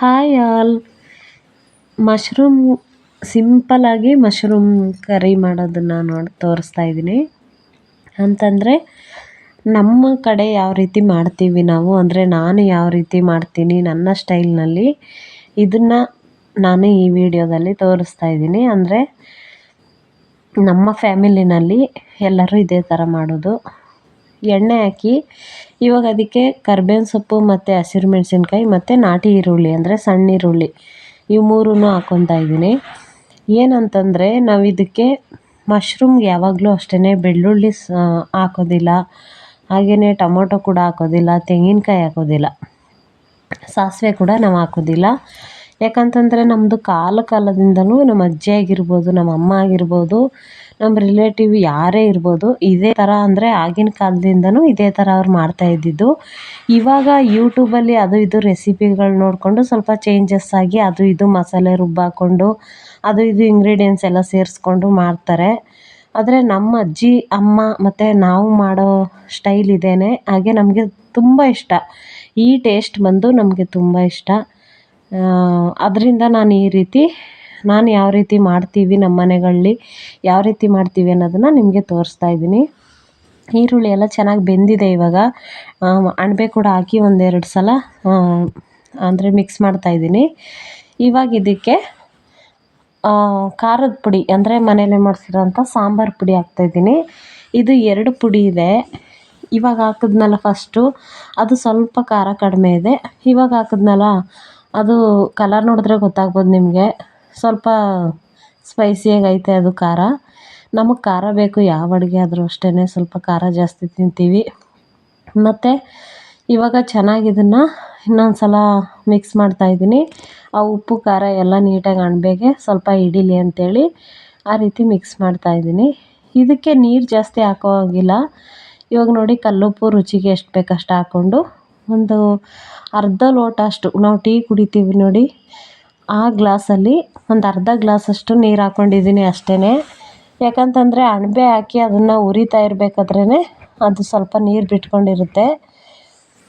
Hi all mushroom ಸಿಂಪಲಾಗಿ mushroom curry ಮಾಡೋದನ್ನು ನೋಡಿ ತೋರಿಸ್ತಾ ಇದ್ದೀನಿ. ಅಂತಂದರೆ ನಮ್ಮ ಕಡೆ ಯಾವ ರೀತಿ ಮಾಡ್ತೀವಿ ನಾವು? ಅಂದರೆ ನಾನು ಯಾವ ರೀತಿ ಮಾಡ್ತೀನಿ ನನ್ನ ಸ್ಟೈಲ್ನಲ್ಲಿ ಇದನ್ನು ನಾನು ಈ ವಿಡಿಯೋದಲ್ಲಿ ತೋರಿಸ್ತಾ ಇದ್ದೀನಿ. ಅಂದರೆ ನಮ್ಮ ಫ್ಯಾಮಿಲಿನಲ್ಲಿ ಎಲ್ಲರೂ ಇದೇ ಥರ ಮಾಡೋದು. ಎಣ್ಣೆ ಹಾಕಿ, ಇವಾಗ ಅದಕ್ಕೆ ಕರ್ಬೇವಿನ ಸೊಪ್ಪು ಮತ್ತು ಹಸಿರು ಮೆಣಸಿನ್ಕಾಯಿ ಮತ್ತು ನಾಟಿ ಈರುಳ್ಳಿ ಅಂದರೆ ಸಣ್ಣ ಈರುಳ್ಳಿ ಇವು ಮೂರೂ ಹಾಕ್ಕೊತಾ ಇದ್ದೀನಿ. ಏನಂತಂದರೆ ನಾವು ಇದಕ್ಕೆ ಮಶ್ರೂಮ್ಗೆ ಯಾವಾಗಲೂ ಅಷ್ಟೇ ಬೆಳ್ಳುಳ್ಳಿ ಸ, ಹಾಕೋದಿಲ್ಲ. ಹಾಗೆಯೇ ಟೊಮೊಟೊ ಕೂಡ ಹಾಕೋದಿಲ್ಲ, ತೆಂಗಿನಕಾಯಿ ಹಾಕೋದಿಲ್ಲ. ಸಾಸಿವೆ ಕೂಡ ನಾವು ಹಾಕೋದಿಲ್ಲ. ಯಾಕಂತಂದರೆ ನಮ್ಮದು ಕಾಲ ಕಾಲದಿಂದಲೂ ನಮ್ಮ ಅಜ್ಜಿ ಆಗಿರ್ಬೋದು, ನಮ್ಮ ಅಮ್ಮ ಆಗಿರ್ಬೋದು, ನಮ್ಮ ರಿಲೇಟಿವ್ ಯಾರೇ ಇರ್ಬೋದು, ಇದೇ ಥರ ಅಂದರೆ ಆಗಿನ ಕಾಲದಿಂದನೂ ಇದೇ ಥರ ಅವ್ರು ಮಾಡ್ತಾ ಇದ್ದಿದ್ದು. ಇವಾಗ ಯೂಟ್ಯೂಬಲ್ಲಿ ಅದು ಇದು ರೆಸಿಪಿಗಳು ನೋಡಿಕೊಂಡು ಸ್ವಲ್ಪ ಚೇಂಜಸ್ ಆಗಿ ಅದು ಇದು ಮಸಾಲೆ ರುಬ್ಬಾಕೊಂಡು ಅದು ಇದು ಇಂಗ್ರೀಡಿಯೆಂಟ್ಸ್ ಎಲ್ಲ ಸೇರಿಸ್ಕೊಂಡು ಮಾಡ್ತಾರೆ. ಆದರೆ ನಮ್ಮ ಅಜ್ಜಿ, ಅಮ್ಮ ಮತ್ತು ನಾವು ಮಾಡೋ ಸ್ಟೈಲ್ ಇದೇನೆ. ಹಾಗೆ ನಮಗೆ ತುಂಬ ಇಷ್ಟ. ಈ ಟೇಸ್ಟ್ ಬಂದು ನಮಗೆ ತುಂಬ ಇಷ್ಟ. ಅದರಿಂದ ನಾನು ಈ ರೀತಿ, ನಾನು ಯಾವ ರೀತಿ ಮಾಡ್ತೀವಿ ನಮ್ಮ ಮನೆಗಳಲ್ಲಿ ಯಾವ ರೀತಿ ಮಾಡ್ತೀವಿ ಅನ್ನೋದನ್ನು ನಿಮಗೆ ತೋರಿಸ್ತಾ ಇದ್ದೀನಿ. ಈರುಳ್ಳಿ ಎಲ್ಲ ಚೆನ್ನಾಗಿ ಬೆಂದಿದೆ ಇವಾಗ. ಅಣಬೆ ಕೂಡ ಹಾಕಿ ಒಂದೆರಡು ಸಲ ಅಂದರೆ ಮಿಕ್ಸ್ ಮಾಡ್ತಾಯಿದ್ದೀನಿ ಇವಾಗ ಇದಕ್ಕೆ ಖಾರದ ಪುಡಿ, ಅಂದರೆ ಮನೇಲೆ ಮಾಡಿಸಿರೋಂಥ ಸಾಂಬಾರು ಪುಡಿ ಹಾಕ್ತಾಯಿದ್ದೀನಿ ಇದು ಎರಡು ಪುಡಿ ಇದೆ. ಇವಾಗ ಹಾಕಿದ್ನಲ್ಲ ಫಸ್ಟು ಅದು ಸ್ವಲ್ಪ ಖಾರ ಕಡಿಮೆ ಇದೆ. ಇವಾಗ ಹಾಕಿದ್ನಲ್ಲ ಅದು ಕಲರ್ ನೋಡಿದ್ರೆ ಗೊತ್ತಾಗ್ಬೋದು ನಿಮಗೆ. ಸ್ವಲ್ಪ ಸ್ಪೈಸಿಯಾಗಿ ಐತೆ ಅದು ಖಾರ. ನಮಗೆ ಖಾರ ಬೇಕು, ಯಾವ ಅಡುಗೆ ಆದರೂ ಅಷ್ಟೇ ಸ್ವಲ್ಪ ಖಾರ ಜಾಸ್ತಿ ತಿಂತೀವಿ. ಮತ್ತು ಇವಾಗ ಚೆನ್ನಾಗಿ ಇದನ್ನು ಇನ್ನೊಂದು ಸಲ ಮಿಕ್ಸ್ ಮಾಡ್ತಾಯಿದ್ದೀನಿ ಆ ಉಪ್ಪು, ಖಾರ ಎಲ್ಲ ನೀಟಾಗಿ ಅಣಬೆಗೆ ಸ್ವಲ್ಪ ಹಿಡೀಲಿ ಅಂಥೇಳಿ ಆ ರೀತಿ ಮಿಕ್ಸ್ ಮಾಡ್ತಾಯಿದ್ದೀನಿ ಇದಕ್ಕೆ ನೀರು ಜಾಸ್ತಿ ಹಾಕೋ ಹಾಗಿಲ್ಲ. ಇವಾಗ ನೋಡಿ ಕಲ್ಲುಪ್ಪು ರುಚಿಗೆ ಎಷ್ಟು ಬೇಕು ಅಷ್ಟು ಹಾಕ್ಕೊಂಡು ಒಂದು ಅರ್ಧ ಲೋಟ ಅಷ್ಟು, ನಾವು ಟೀ ಕುಡಿತೀವಿ ನೋಡಿ. ಆ ಗ್ಲಾಸಲ್ಲಿ ಒಂದು ಅರ್ಧ ಗ್ಲಾಸಷ್ಟು ನೀರು ಹಾಕ್ಕೊಂಡಿದ್ದೀನಿ ಅಷ್ಟೇ ಯಾಕಂತಂದರೆ ಅಣಬೆ ಹಾಕಿ ಅದನ್ನು ಉರಿತಾ ಇರಬೇಕಾದ್ರೇ ಅದು ಸ್ವಲ್ಪ ನೀರು ಬಿಟ್ಕೊಂಡಿರುತ್ತೆ.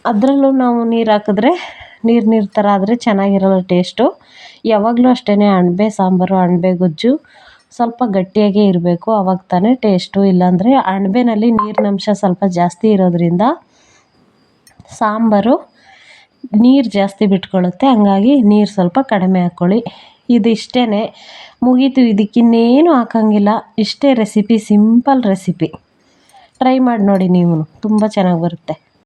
ಅದರಲ್ಲೂ ನಾವು ನೀರು ಹಾಕಿದ್ರೆ ನೀರು ನೀರು ಥರ ಆದರೆ ಚೆನ್ನಾಗಿರಲ್ಲ ಟೇಸ್ಟು ಯಾವಾಗಲೂ ಅಷ್ಟೇ ಅಣಬೆ ಸಾಂಬಾರು, ಅಣಬೆ ಗೊಜ್ಜು ಸ್ವಲ್ಪ ಗಟ್ಟಿಯಾಗೇ ಇರಬೇಕು. ಆವಾಗ ತಾನೇ ಟೇಸ್ಟು ಇಲ್ಲಾಂದರೆ ಅಣಬೆನಲ್ಲಿ ನೀರಿನಂಶ ಸ್ವಲ್ಪ ಜಾಸ್ತಿ ಇರೋದರಿಂದ ಸಾಂಬಾರು ನೀರು ಜಾಸ್ತಿ ಬಿಟ್ಕೊಳ್ಳುತ್ತೆ ಹಂಗಾಗಿ ನೀರು ಸ್ವಲ್ಪ ಕಡಿಮೆ ಹಾಕ್ಕೊಳ್ಳಿ ಇದಿಷ್ಟೇ ಮುಗೀತು, ಇದಕ್ಕಿನ್ನೇನು ಹಾಕೋಂಗಿಲ್ಲ. ಇಷ್ಟೇ ರೆಸಿಪಿ ಸಿಂಪಲ್ ರೆಸಿಪಿ ಟ್ರೈ ಮಾಡಿ ನೋಡಿ ನೀವು. ತುಂಬ ಚೆನ್ನಾಗಿ ಬರುತ್ತೆ.